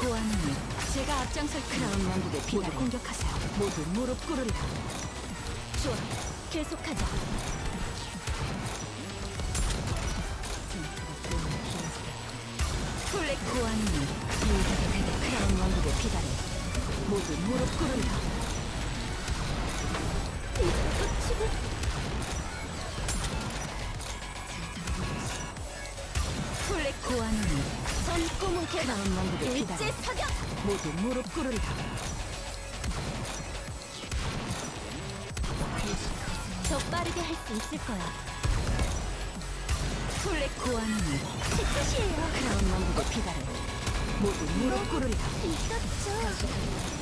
고아노니 제가 앞장설 크라운 왕국의 비를 공격하세요. 모두 무릎 꿇으리라. 좋아, 계속하자. 고아노니 일격의 대대 크라운 왕국의 비달에 모두 무릎 꿇으리라. 이거 플렉 고아노니 전 꿈은 크라운 왕국의 비달에 일제 사격! 모두 무릎 꿇으리라. 더 빠르게 할 수 있을 거야. 플렉 고아노니 끝이에요. 크라운 왕국의 피다를 모두 무릎 꿇으리라. 이겼죠.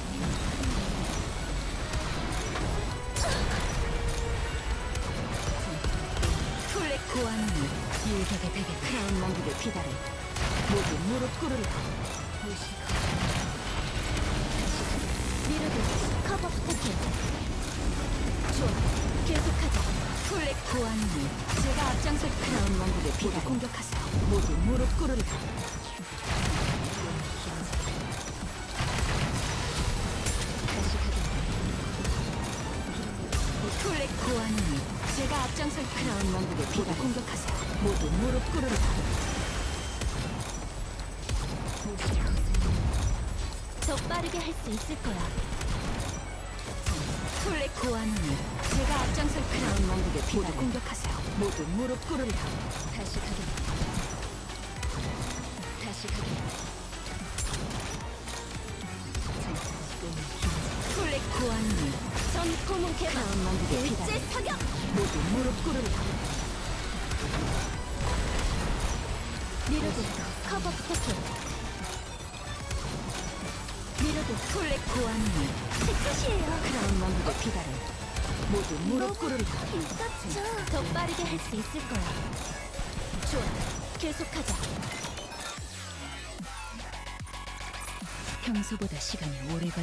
플렉 고아노니 일격의 베개 크라운 왕국의 피다를 모두 무릎 꿇으리라. 미르드 커버 부탁해. 계속하자. 플렉 고아노니 제가 앞장설 크라운 왕국의 피다를 공격하세요. 모두 무릎 가겠다. 플렉 고아노니 제가 앞장설 크라운 왕국의 피다를 공격하세요. 모두 무릎 꿇으리라. 더 빠르게 할 수 있을 거야. 플렉 고아노니 제가 앞장설 크라운 왕국의 피다를 공격하세요. 모두 무릎 꿇으리라. 다시 가겠다. 다시 가겠다. 플렉 고아노니 전 고문. 크라운 왕국의 일제 사격! 모두 무릎 꿇으리라. 미르드 커버 부탁해. 플렉 고아노니 끝이에요. 크라운 왕국의 피다를 모두 무릎 꿇으리라. 이겼죠. 더 빠르게 할 수 있을 거야. 좋아, 계속하자. 평소보다 시간이 오래 걸.